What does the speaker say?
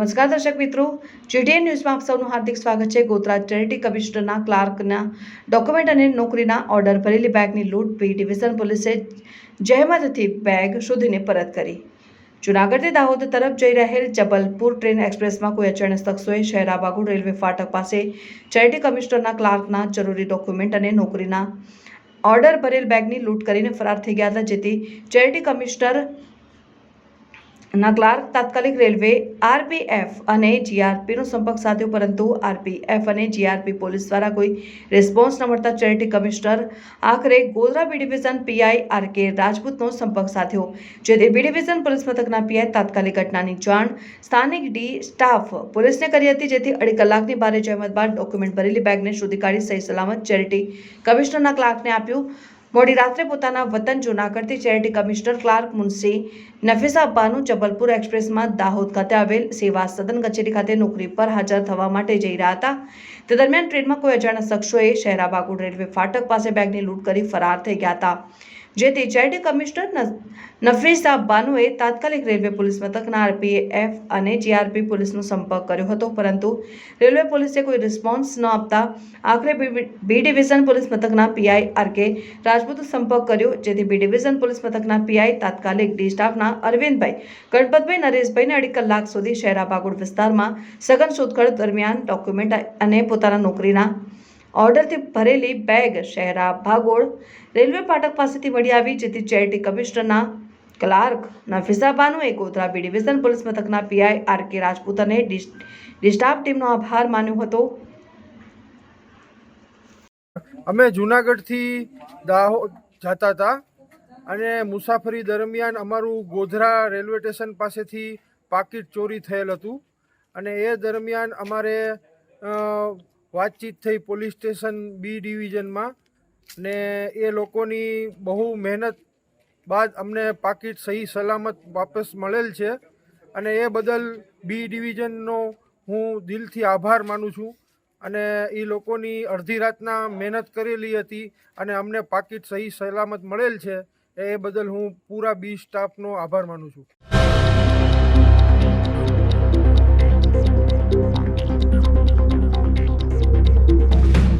નમસ્કાર દર્શક મિત્રો જીટીએન ન્યૂઝમાં આપ સૌનું હાર્દિક સ્વાગત છે. ગોત્રા ચેરિટી કમિશનરના ક્લાર્કના ડોક્યુમેન્ટ અને નોકરીના ઓર્ડર ભરેલી બેગની લૂંટ બી ડિવિઝન પોલીસે જહેમતથી બેગ શોધીને પરત કરી. જૂનાગઢથી દાહોદ તરફ જઈ રહેલ જબલપુર ટ્રેન એક્સપ્રેસમાં કોઈ અચાનક શખ્સોએ શહેરાબાગુ રેલવે ફાટક પાસે ચેરિટી કમિશનરના ક્લાર્કના જરૂરી ડોક્યુમેન્ટ અને નોકરીના ઓર્ડર ભરેલ બેગની લૂંટ કરીને ફરાર થઈ ગયા હતા, જેથી ચેરિટી કમિશનર ના તાત્કાલિક રેલવે, આરપીએફ અને જીઆરપીનો સંપર્ક સાધ્યો, પરંતુ આરપીએફ અને જીઆરપી પોલીસ દ્વારા કોઈ રિસ્પોન્સ ન મળતા ચેરિટી કમિશનર આખરે Godhra B division PI R K રાજપૂતનો સંપર્ક સાધ્યો, જેથી બી ડિવિઝન પોલીસ મથકના પીઆઈ તાત્કાલિક ઘટનાની જાણ સ્થાનિક ડી સ્ટાફ પોલીસને કરી હતી, જેથી અઢી કલાકની ભારે જહેમત બાદ ડોક્યુમેન્ટ ભરેલી બેગને શોધી કાઢી સહી સલામત ચેરિટી કમિશનરના ક્લાર્કને આપ્યું. મોડી રાત્રે પોતાના વતન જૂનાગઢથી charity commissioner clerk Munsi Nafisa Banu Jabalpur એક્સપ્રેસમાં Dahod ખાતે આવેલ સેવા સદન કચેરી ખાતે નોકરી પર હાજર થવા માટે જઈ રહ્યા હતા. તે દરમિયાન ટ્રેનમાં કોઈ અજાણ્યા શખ્સોએ શહેરાબાગુ રેલવે ફાટક પાસે બેગની લૂંટ કરી ફરાર થઈ ગયા હતા. જેથી ચાઇલ્ડ કમિશનર ન- નફીસા બાનુએ તાત્કાલિક રેલવે પોલીસ મથકના આરપીએફ અને જીઆરપી પોલીસનો સંપર્ક કર્યો હતો, પરંતુ રેલવે પોલીસે કોઈ રિસ્પોન્સ ન આપતા આખરે બી ડિવિઝન પોલીસ મથકના પીઆઈ આર કે રાજપૂત સંપર્ક કર્યો, જેથી બી ડિવિઝન પોલીસ મથકના પીઆઈ તાત્કાલિક ડી સ્ટાફના અરવિંદભાઈ, ગણપતભાઈ, નરેશભાઈને અઢી કલાક સુધી શહેરા બાગોડ વિસ્તારમાં સઘન શોધખોળ દરમિયાન ડોક્યુમેન્ટ અને પોતાના નોકરીના ઓર્ડરથી ભરેલી બેગ શહેરા ભાગોળ રેલવે ફાટક પાસેથી મળી આવી, જેથી ચેરિટી કમિશનરના ક્લાર્ક નફીસા બાનુએ ગોધરા બી ડિવિઝન પોલીસ મથકના પીઆઈ આર કે રાજપૂત અને ડી ડી ટીમનો આભાર માન્યો હતો. અમે જુનાગઢથી દાહોદ જતા હતા અને મુસાફરી દરમિયાન અમારું ગોધરા રેલવે સ્ટેશન પાસેથી પાકીટ ચોરી થયેલ હતું અને એ દરમિયાન અમારે વાતચીત થઈ પોલીસ સ્ટેશન બી ડિવિઝનમાં ને એ લોકોની બહુ મહેનત બાદ અમને પાકીટ સહી સલામત વાપસ મળેલ છે અને એ બદલ બી ડિવિઝનનો હું દિલથી આભાર માનું છું અને એ લોકોની અડધી રાતના મહેનત કરેલી હતી અને અમને પાકીટ સહી સલામત મળેલ છે એ બદલ હું પૂરા બી સ્ટાફનો આભાર માનું છું.